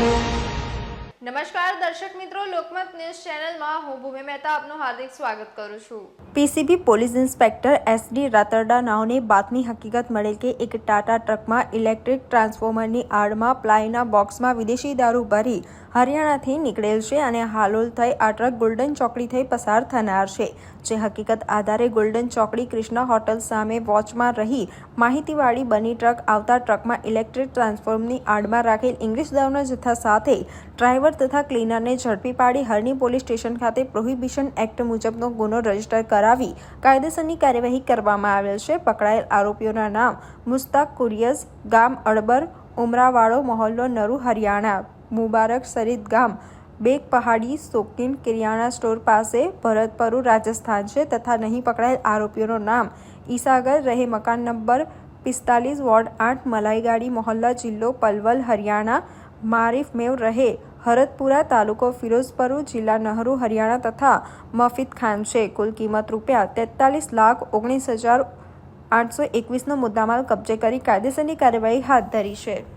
Thank you. નમસ્કાર, દર્શક મિત્રો, લોકમત ન્યૂઝ ચેનલમાં હું ભૂમિ મહેતા આપનું હાર્દિક સ્વાગત કરું છું. PCB police inspector SD Ratarda નાઓને બાતમી હકીકત મળેલ કે એક ટાટા ટ્રકમાં ઇલેક્ટ્રિક ટ્રાન્સફોર્મરની આડમાં પ્લાયના બોક્સમાં વિદેશી દારૂ ભરી હરિયાણાથી નીકળેલ છે અને હાલોલ થઈ આ ટ્રક ગોલ્ડન ચોકડી થઈ પસાર થનાર છે. જે હકીકત આધારે ગોલ્ડન ચોકડી કૃષ્ણા હોટલ સામે વોચમાં રહી માહિતીવાળી બની ટ્રક આવતા ટ્રકમાં ઇલેક્ટ્રિક ટ્રાન્સફોર્મની આડમાં રાખેલ ઇંગ્લિશ દારૂના જથ્થા સાથે ડ્રાઈવર તથા ક્લીનરને ઝડપી પાડી હરણી પોલીસ સ્ટેશન ખાતે પ્રોહિબિશન એક્ટ મુજબનો ગુનો રજિસ્ટર કરાવી કાયદેસરની કાર્યવાહી કરવામાં આવેલ છે. પકડાયેલ આરોપીઓના નામ મુસ્તાક કુરિયસ, ગામ અડબર ઉમરાવાડો મહોલ્લો, નરુ, હરિયાણા, મુબારક, સરીદ ગામ, બેગ પહાડી, સોકીન, કિરિયાણા સ્ટોર પાસે ભરતપરુ રાજસ્થાન છે તથા નહીં પકડાયેલ આરોપીઓનું નામ ઈસાગર, રહે મકાન નંબર પિસ્તાલીસ વોર્ડ આઠ, મલાઈગાડી મોહલ્લા જિલ્લો પલવલ, હરિયાણા, મારિફ મેવ, રહે હરતપુરા તાલુકો ફિરોઝપુર જિલ્લા નહરુ, હરિયાણા તથા મફિદ ખાન છે. કુલ કિંમત રૂપિયા તેતાલીસ લાખ ઓગણીસ હજાર આઠસો એકવીસનો મુદ્દામાલ કબજે કરી કાયદેસરની કાર્યવાહી હાથ ધરી છે.